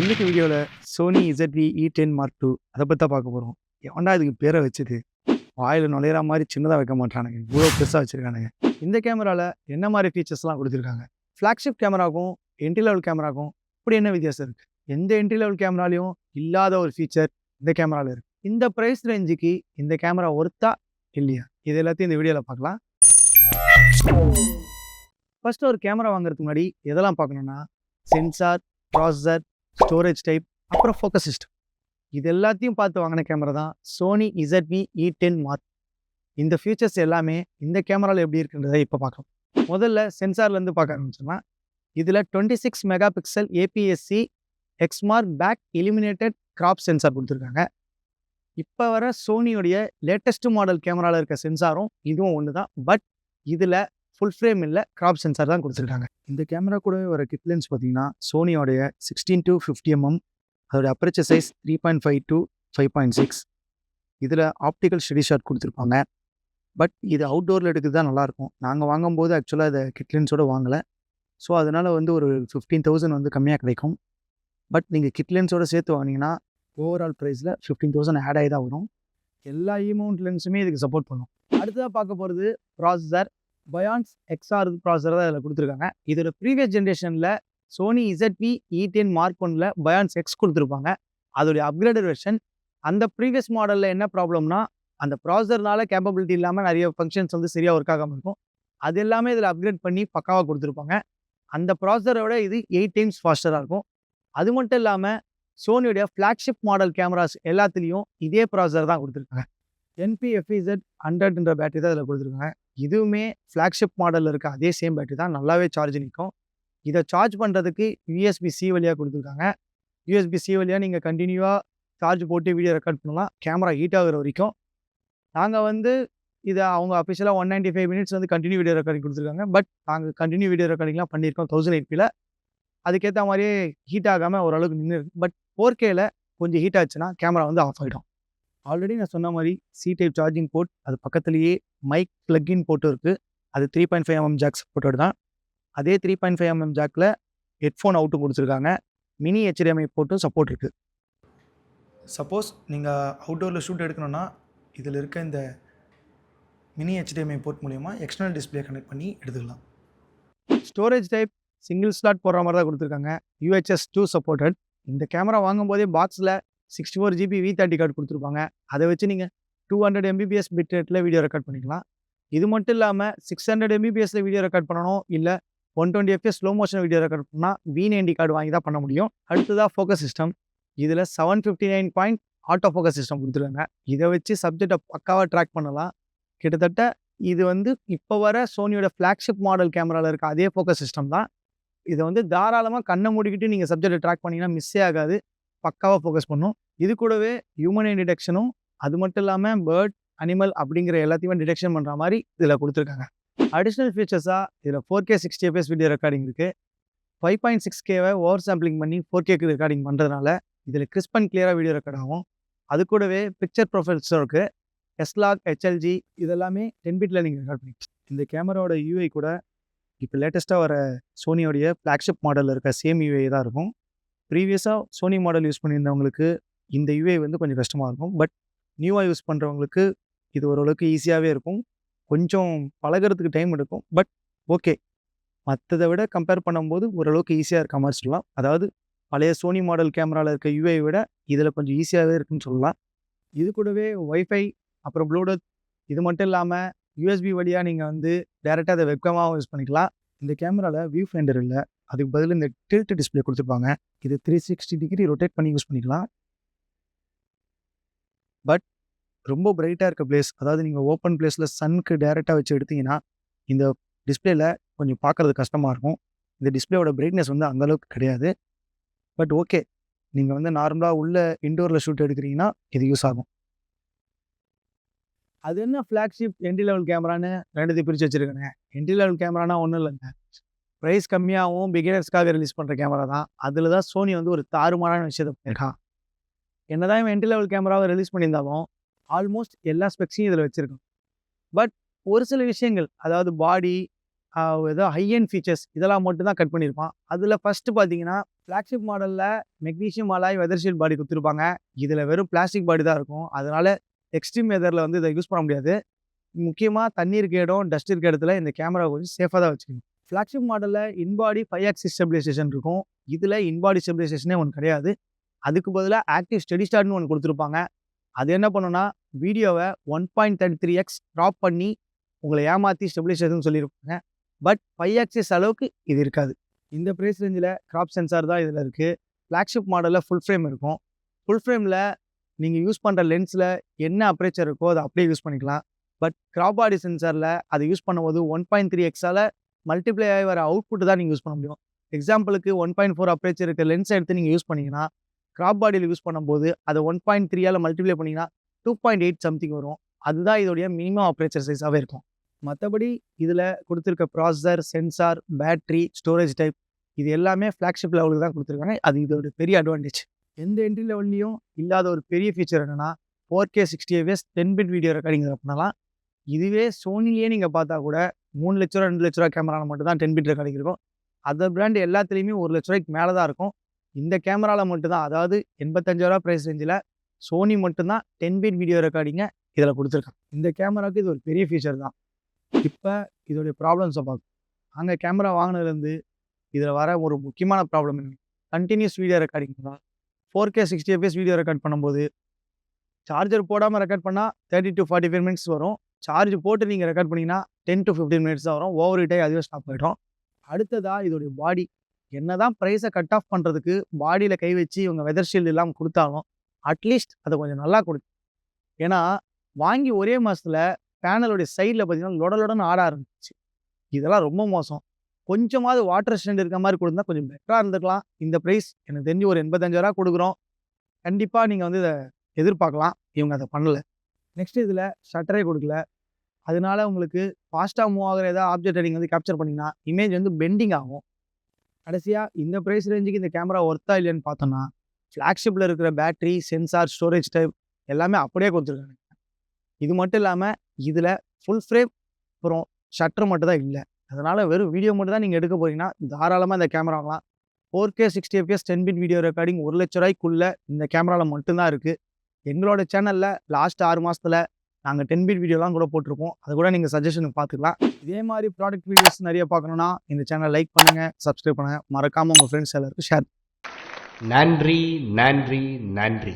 இன்றைக்கு வீடியோவில் Sony ZV E ten mark two அதை பற்றி தான் பார்க்க போகிறோம் எவன்டா இதுக்கு பேரை வச்சது? வாயில் நுழையிற மாதிரி சின்னதாக வைக்க மாட்டானுங்க. இவ்வளோ பெருசாக வச்சுருக்கானுங்க. இந்த கேமராவில் என்ன மாதிரி ஃபீச்சர்ஸ்லாம் கொடுத்துருக்காங்க? ஃப்ளாக்ஷிப் கேமராக்கும் என்ட்ரி லெவல் கேமராக்கும் இப்படி என்ன வித்தியாசம் இருக்குது எந்த என்ட்ரி லெவல் கேமராலையும் இல்லாத ஒரு ஃபீச்சர் இந்த கேமராவில் இருக்குது இந்த ப்ரைஸ் ரேஞ்சுக்கு இந்த கேமரா ஒருத்தா இல்லையா? இது எல்லாத்தையும் இந்த வீடியோவில் பார்க்கலாம். ஃபஸ்ட்டு ஒரு கேமரா வாங்குறதுக்கு முன்னாடி எதெல்லாம் பார்க்கணுன்னா சென்சார் ப்ராசஸர் ஸ்டோரேஜ் டைப் அப்புறம் ஃபோக்கஸ் சிஸ்டம் இது எல்லாத்தையும் பார்த்து வாங்கின கேமரா தான் Sony ZV E ten mark இந்த ஃபியூச்சர்ஸ் எல்லாமே இந்த கேமராவில் எப்படி இருக்குன்றதை இப்போ பார்க்கலாம். முதல்ல சென்சார்லேருந்து பார்க்க ஆரம்பிச்சோம்னா இதில் twenty six mega pixel APSC Exmor back illuminated crop sensor கொடுத்துருக்காங்க. இப்போ வர சோனியோடைய லேட்டஸ்ட் மாடல் கேமராவில் இருக்க சென்சாரும் இதுவும் ஒன்று தான் பட் இதில் ஃபுல் ஃப்ரேம் இல்லை கிராப் சென்சார் தான் கொடுத்துருக்காங்க. இந்த கேமரா கூடவே வர கிட் லென்ஸ் பார்த்தீங்கன்னா சோனியோடைய சிக்ஸ்டீன் டு ஃபிஃப்டி எம்எம் அதோட aperture size three point five to five point six இதில் ஆப்டிக்கல் ஸ்டடி ஷாட் கொடுத்துருப்பாங்க. பட் இது அவுட்டோரில் எடுக்கிறது தான் நல்லாயிருக்கும். நாங்கள் வாங்கும்போது ஆக்சுவலாக இதை கிட் லென்ஸோட வாங்கலை. ஸோ அதனால் வந்து ஒரு ஃபிஃப்டீன் தௌசண்ட் வந்து கம்மியாக கிடைக்கும். பட் நீங்கள் கிட் லென்ஸோடு சேர்த்து வாங்கினீங்கன்னா ஓவரால் ப்ரைஸில் ஃபிஃப்டீன் தௌசண்ட் ஆட் ஆகி தான் வரும். எல்லா இமௌண்ட் லென்ஸுமே இதுக்கு சப்போர்ட் பண்ணும். அடுத்ததாக பார்க்க போகிறது ப்ராசஸர் பயான்ஸ் எக்ஸ்ஆர் ப்ராசர் தான் இதில் கொடுத்துருக்காங்க. இதோட ப்ரீவியஸ் ஜென்ரேஷனில் Sony ZV E ten mark ஒன்ல பயான்ஸ் எக்ஸ் கொடுத்துருப்பாங்க. அதோடைய அப்கிரேடட் வெர்ஷன் அந்த ப்ரீவியஸ் மாடலில் என்ன ப்ராப்ளம்னா அந்த ப்ராசர்னால கேப்பபிலிட்டி இல்லாமல் நிறைய ஃபங்க்ஷன்ஸ் வந்து சரியாக ஒர்க் ஆகாமல் இருக்கும். அது எல்லாமே இதில் அப்கிரேட் பண்ணி பக்காவாக கொடுத்துருப்பாங்க. அந்த ப்ராசரோட இது எயிட் டைம்ஸ் ஃபாஸ்டராக இருக்கும். அது மட்டும் இல்லாமல் சோனியோடைய ஃப்ளாக்ஷிப் மாடல் கேமராஸ் எல்லாத்துலேயும் இதே ப்ராசஸர் தான் கொடுத்துருக்காங்க. என்பிஎஃப்இசட் ஹண்ட்ரட்ன்ற பேட்டரி தான் இதில் கொடுத்துருக்காங்க. இதுவுமே ஃப்ளாக்ஷிப் மாடலில் இருக்க அதே சேம் பேட்டரி தான். நல்லாவே சார்ஜ் நிற்கும் இதை சார்ஜ் பண்ணுறதுக்கு யூஎஸ்பி சி வழியாக கொடுத்துருக்காங்க. யூஎஸ்பி சி வழியாக நீங்கள் கண்டினியூவாக சார்ஜ் போட்டு வீடியோ ரெக்கார்ட் பண்ணலாம். கேமரா ஹீட் ஆகிற வரைக்கும். நாங்கள் வந்து இதை அவங்க அஃபிஷியலாக ஒன் நைன்ட்டி ஃபைவ் மினிட்ஸ் வந்து கண்டினியூ வீடியோ ரெக்கார்டிங் கொடுத்துருக்காங்க. பட் நாங்கள் கண்டினியூ வீடியோ ரெக்கார்டிங்லாம் பண்ணியிருக்கோம் தௌசண்ட் எயிட்பியில் அதுக்கேற்ற மாதிரியே ஹீட் ஆகாமல் ஓரளவுக்கு நின்று இருக்கு. பட் ஃபோர் கேல கொஞ்சம் ஹீட் ஆச்சுன்னா கேமரா வந்து ஆஃப் ஆகிடும் ஆல்ரெடி நான் சொன்ன மாதிரி சி டைப் சார்ஜிங் போர்ட் அது பக்கத்துலேயே மைக் ப்ளக்இன் போட்டும் இருக்குது அது three point five mm jack supported தான். அதே த்ரீ பாயிண்ட் ஃபைவ் எம்எம் ஜாக்கில் ஹெட்ஃபோன் அவுட்டும் கொடுத்துருக்காங்க. மினி ஹெச்டிஎம்ஐ போர்ட்டும் சப்போர்ட் இருக்குது சப்போஸ் நீங்கள் அவுட்டோரில் ஷூட் எடுக்கணும்னா இதில் இருக்க இந்த மினி ஹெச்டிஎம்ஐ போர்ட் மூலிமா எக்ஸ்டர்னல் டிஸ்பிளே கனெக்ட் பண்ணி எடுத்துக்கலாம். ஸ்டோரேஜ் டைப் சிங்கிள் ஸ்லாட் போடுற மாதிரி தான் கொடுத்துருக்காங்க. யூஹெச்எஸ் டூ சப்போர்ட்டட் இந்த கேமரா வாங்கும்போதே பாக்ஸில் sixty four GB V thirty card கொடுத்துருப்பாங்க. அதை வச்சு நீங்கள் டூ ஹண்ட்ரட் எம்பிபிஎஸ் பிட் ரேட்டில் வீடியோ ரெக்கார்ட் பண்ணிக்கலாம். இது மட்டும் இல்லாமல் சிக்ஸ் ஹண்ட்ரட் எம்பிபிஎஸில் வீடியோ ரெக்கார்ட் பண்ணணும். இல்லை one twenty FS slow motion video record பண்ணால் வி நைன்டி கார்டு வாங்கி தான் பண்ண முடியும். அடுத்ததாக ஃபோக்கஸ் சிஸ்டம் இதில் seven fifty nine point auto focus system கொடுத்துருக்காங்க. இதை வச்சு சப்ஜெக்டை பக்காவாக ட்ராக் பண்ணலாம். கிட்டத்தட்ட இது வந்து இப்போ வர சோனியோட ஃப்ளாக்ஷிப் மாடல் கேமராவில் இருக்க அதே ஃபோக்கஸ் சிஸ்டம் தான். இதை வந்து தாராளமாக கண்ணை மூடிக்கிட்டு நீங்கள் சப்ஜெக்டை ட்ராக் பண்ணிங்கன்னா மிஸ்ஸே ஆகாது. பக்காவாக ஃபோக்கஸ் பண்ணும். இது கூடவே ஹியூமன் ஐ டிடெக்ஷனும் அது மட்டும் இல்லாமல் பேர்ட் அனிமல் அப்படிங்கிற எல்லாத்தையுமே டிடெக்ஷன் பண்ணுற மாதிரி இதில் கொடுத்துருக்காங்க. அடிஷ்னல் ஃபீச்சர்ஸாக இதில் four K sixty FS video recording இருக்குது ஃபைவ் பாயிண்ட் சிக்ஸ் கேவை ஓவர் சாம்பிளிங் பண்ணி ஃபோர் கேக்கு ரெக்கார்டிங் பண்ணுறதுனால இதில் கிறிஸ்ப் அண்ட் கிளியராக வீடியோ ரெக்கார்ட் ஆகும். அது கூடவே பிக்சர் ப்ரொஃபைல்ஸும் இருக்குது எஸ்லாக் ஹெச்எல்ஜி இதெல்லாமே டென் பிட்டில் நீங்கள் ரெக்கார்ட் பண்ணிக்கலாம். இந்த கேமராவோட யூஐ கூட இப்போ லேட்டஸ்ட்டாக வர சோனியோடைய ஃப்ளாக்ஷிப் மாடலில் இருக்க சேம் யூஐ தான் இருக்கும். ப்ரீவியஸாக சோனி மாடல் யூஸ் பண்ணியிருந்தவங்களுக்கு இந்த யூஐ வந்து கொஞ்சம் கஷ்டமாக இருக்கும். பட் நியூவாக யூஸ் பண்ணுறவங்களுக்கு இது ஓரளவுக்கு ஈஸியாகவே இருக்கும். கொஞ்சம் பழகிறதுக்கு டைம் எடுக்கும். பட் ஓகே மற்றதை விட கம்பேர் பண்ணும்போது ஓரளவுக்கு ஈஸியாக இருக்க மாதிரி சொல்லலாம். அதாவது பழைய சோனி மாடல் கேமராவில் இருக்க யூஐ விட இதில் கொஞ்சம் ஈஸியாகவே இருக்குன்னு சொல்லலாம். இது கூடவே ஒய்ஃபை அப்புறம் ப்ளூடூத் இது மட்டும் இல்லாமல் யூஎஸ்பி வழியாக நீங்கள் வந்து டேரெக்டாக அதை வெப்கமாகவும் யூஸ் பண்ணிக்கலாம். இந்த கேமராவில் வியூ ஃபைண்டர் இல்லை. அதுக்கு பதில் இந்த டில்ட் டிஸ்பிளே கொடுத்துருப்பாங்க. இது த்ரீ சிக்ஸ்டி டிகிரி ரொட்டேட் பண்ணி யூஸ் பண்ணிக்கலாம். பட் ரொம்ப பிரைட்டாக இருக்க பிளேஸ் அதாவது நீங்கள் ஓப்பன் பிளேஸில் சனுக்கு டேரெக்டாக வச்சு எடுத்தீங்கன்னா இந்த டிஸ்பிளேல கொஞ்சம் பார்க்குறது கஷ்டமாக இருக்கும். இந்த டிஸ்பிளேயோட பிரைட்னஸ் வந்து அந்தளவுக்கு கிடையாது. பட் ஓகே நீங்கள் வந்து நார்மலாக உள்ள இன்டோரில் ஷூட் எடுக்கிறீங்கன்னா இது யூஸ் ஆகும். அது என்ன ஃப்ளாக்ஷிப் என்ட்ரி லெவல் கேமரான்னு ரெண்டுத்தையும் பிரித்து வச்சுருக்கேங்க என்ட்ரி லெவல் கேமரானா ஒன்றும் இல்லைங்க. ப்ரைஸ் கம்மியாகவும் பிகினர்ஸ்க்காக ரிலீஸ் பண்ணுற கேமரா தான். அதில் தான் சோனி வந்து ஒரு தாறுமாறான விஷயத்தை பண்ணியிருக்கான். என்ன தான் என்ட்ரி லெவல் கேமராவை ரிலீஸ் பண்ணியிருந்தாலும் ஆல்மோஸ்ட் எல்லா ஸ்பெக்ஸையும் இதில் வச்சுருக்கோம் பட் ஒரு சில விஷயங்கள் அதாவது பாடி ஏதோ ஹை அண்ட் ஃபீச்சர்ஸ் இதெல்லாம் மட்டும் தான் கட் பண்ணியிருப்பான். அதில் ஃபஸ்ட்டு பார்த்தீங்கன்னா ஃப்ளாக்ஷிப் மாடலில் மெக்னீஷியம் அலாய் வெதர் பாடி கொடுத்துருப்பாங்க. இதில் வெறும் பிளாஸ்டிக் பாடி தான் இருக்கும். அதனால் எக்ஸ்ட்ரீம் வெதரில் வந்து இதை யூஸ் பண்ண முடியாது. முக்கியமாக தண்ணி இருக்க இடம் டஸ்ட் இருக்க இடத்துல இந்த கேமரா கொஞ்சம் சேஃபாக தான் வச்சுக்கணும். ஃப்ளாக்ஷிப் மாடலில் இன்பாடி ஃபைவ் ஆக்சிஸ் ஸ்டெபிலைசேஷன் இருக்கும். இதில் இன்பாடி ஸ்டெபிலைசேஷனே ஒன்று கிடையாது. அதுக்கு பதிலாக ஆக்டிவ் ஸ்டெடி ஸ்டார்ட்னு ஒன்று கொடுத்துருப்பாங்க. அது என்ன பண்ணுன்னா வீடியோவை one point thirty three x drop பண்ணி உங்களை ஏமாற்றி ஸ்டெபிலைசேஷன் சொல்லியிருப்பாங்க. பட் ஃபைவ் ஆக்சிஸ் அளவுக்கு இது இருக்காது. இந்த ப்ரைஸ் ரேஞ்சில் கிராப் சென்சார் தான் இதில் இருக்குது ஃப்ளாக்ஷிப் மாடலில் ஃபுல் ஃப்ரேம் இருக்கும். ஃபுல் ஃப்ரேமில் நீங்கள் யூஸ் பண்ணுற லென்ஸில் என்ன அப்ரேச்சர் இருக்கோ அதை அப்படியே யூஸ் பண்ணிக்கலாம். பட் கிராப் பாடி சென்சாரில் அதை யூஸ் பண்ணும்போது ஒன் பாயிண்ட் த்ரீ எக்ஸால் மல்டிப்ளை ஆகி வர அவுட்புட் தான் நீங்கள் யூஸ் பண்ண முடியும். எக்ஸாம்பிளுக்கு ஒன் பாயிண்ட் ஃபோர் அப்ரேச்சர் இருக்க லென்ஸை எடுத்து நீங்கள் யூஸ் பண்ணிங்கன்னா கிராப் பாடியில் யூஸ் பண்ணும்போது அதை ஒன் பாயிண்ட் த்ரீயால் மல்டிப்ளை பண்ணிங்கன்னா டூ பாயிண்ட் எயிட் சம்திங் வரும். அதுதான் இதோடைய மினிமம் அப்ரேச்சர் சைஸாகவே இருக்கும். மற்றபடி இதில் கொடுத்துருக்க processor sensor battery storage type இது எல்லாமே ஃப்ளாக்ஷிப் லெவலுக்கு தான் கொடுத்துருக்காங்க. அது இதோட பெரிய அட்வான்டேஜ் எந்த என்ட்ரி லெவல்லையும் இல்லாத ஒரு பெரிய ஃபீச்சர் என்னென்னா four K sixty FS ten bit video recording பண்ணலாம். இதுவே சோனிலேயே நீங்கள் பார்த்தா கூட மூணு லட்ச ரூபா ரெண்டு லட்ச ரூபா கேமராவில் மட்டும் தான் டென் பிட் கிடைக்கும் இருக்கும். அதர் பிராண்ட் எல்லாத்துலேயுமே ஒரு லட்ச ரூபாய்க்கு மேலே தான் இருக்கும். இந்த கேமராவில் மட்டும்தான் அதாவது எண்பத்தஞ்சாயிரரூவா ப்ரைஸ் ரேஞ்சில் சோனி மட்டும்தான் டென் பிட் வீடியோ ரெக்கார்டிங்கை இதில் கொடுத்துருக்காங்க. இந்த கேமராவுக்கு இது ஒரு பெரிய ஃபீச்சர் தான். இப்போ இதோடைய ப்ராப்ளம்ஸை பார்க்கும் அங்கே கேமரா வாங்கினதுலேருந்து இதில் வர ஒரு முக்கியமான ப்ராப்ளம் என்ன? கண்டினியூஸ் வீடியோ ரெக்கார்டிங் தான். Four K sixty FS video record பண்ணும்போது சார்ஜர் போடாமல் ரெக்கார்ட் பண்ணால் thirty to forty five minutes வரும். சார்ஜ் போட்டு நீங்கள் ரெக்கார்ட் பண்ணிங்கன்னா டென் டு ஃபிஃப்டீன் மினிட்ஸ் தான் வரும். ஓவர் ஹீட்டாகி அதுவே ஸ்டாப் ஆகிடும் அடுத்ததாக இதோடைய பாடி என்ன தான் ப்ரைஸை கட் ஆஃப் பண்ணுறதுக்கு பாடியில் கை வச்சு இவங்க வெதர் ஷீல்டு இல்லாமல் கொடுத்தாலும் அட்லீஸ்ட் அதை கொஞ்சம் நல்லா கொடு ஏன்னா வாங்கி ஒரே மாதத்தில் பேனலோடைய சைடில் பார்த்தீங்கன்னா லொடலுடன் ஆட ஆரம்பிச்சு. இதெல்லாம் ரொம்ப மோசம். கொஞ்சமாவது வாட்டர் ஸ்டாண்ட் இருக்க மாதிரி கொடுத்தா கொஞ்சம் பெட்டராக இருந்துக்கலாம் இந்த ப்ரைஸ் எனக்கு தெரிஞ்சு ஒரு எண்பத்தஞ்சாயிரரூவா கொடுக்குறோம். கண்டிப்பாக நீங்கள் வந்து இதை எதிர்பார்க்கலாம். இவங்க அதை பண்ணலை. நெக்ஸ்ட் இதில் ஷட்டரே கொடுக்கல. அதனால உங்களுக்கு ஃபாஸ்ட்டாக மூவ் ஆகிற ஏதாவது ஆப்ஜெக்ட் நீங்கள் வந்து கேப்சர் பண்ணிங்கன்னா இமேஜ் வந்து பெண்டிங் ஆகும். கடைசியாக இந்த ப்ரைஸ் ரேஞ்சுக்கு இந்த கேமரா ஒர்த்தா இல்லைன்னு பார்த்தோன்னா ஃப்ளாக்ஷிப்பில் இருக்கிற பேட்டரி சென்சார் ஸ்டோரேஜ் டைப் எல்லாமே அப்படியே கொடுத்துருக்காங்க. இது மட்டும் இல்லாமல் இதில் ஃபுல் ஃப்ரேம் அப்புறம் ஷட்டர் மட்டும் தான் இல்லை. அதனால் வெறும் வீடியோ மட்டும் தான் நீங்கள் எடுக்க போகிறீங்கன்னா தாராளமாக இந்த கேமரா வாங்கலாம். Four K sixty FS ten bit video recording ஒரு லட்ச ரூபாய்க்குள்ளே இந்த கேமராவில் மட்டும்தான் இருக்குது எங்களோட சேனலில் லாஸ்ட் ஆறு மாதத்தில் நாங்கள் டென் பிட் வீடியோலாம் கூட போட்டிருக்கோம். அது கூட நீங்கள் சஜஷனுக்கு பார்த்துக்கலாம். இதே மாதிரி ப்ராடக்ட் வீடியோஸ் நிறைய பார்க்கணுன்னா இந்த சேனல் லைக் பண்ணுங்கள் சப்ஸ்கிரைப் பண்ணுங்கள் மறக்காமல் உங்கள் ஃப்ரெண்ட்ஸ் எல்லாருக்கும் ஷேர் நன்றி நன்றி நன்றி.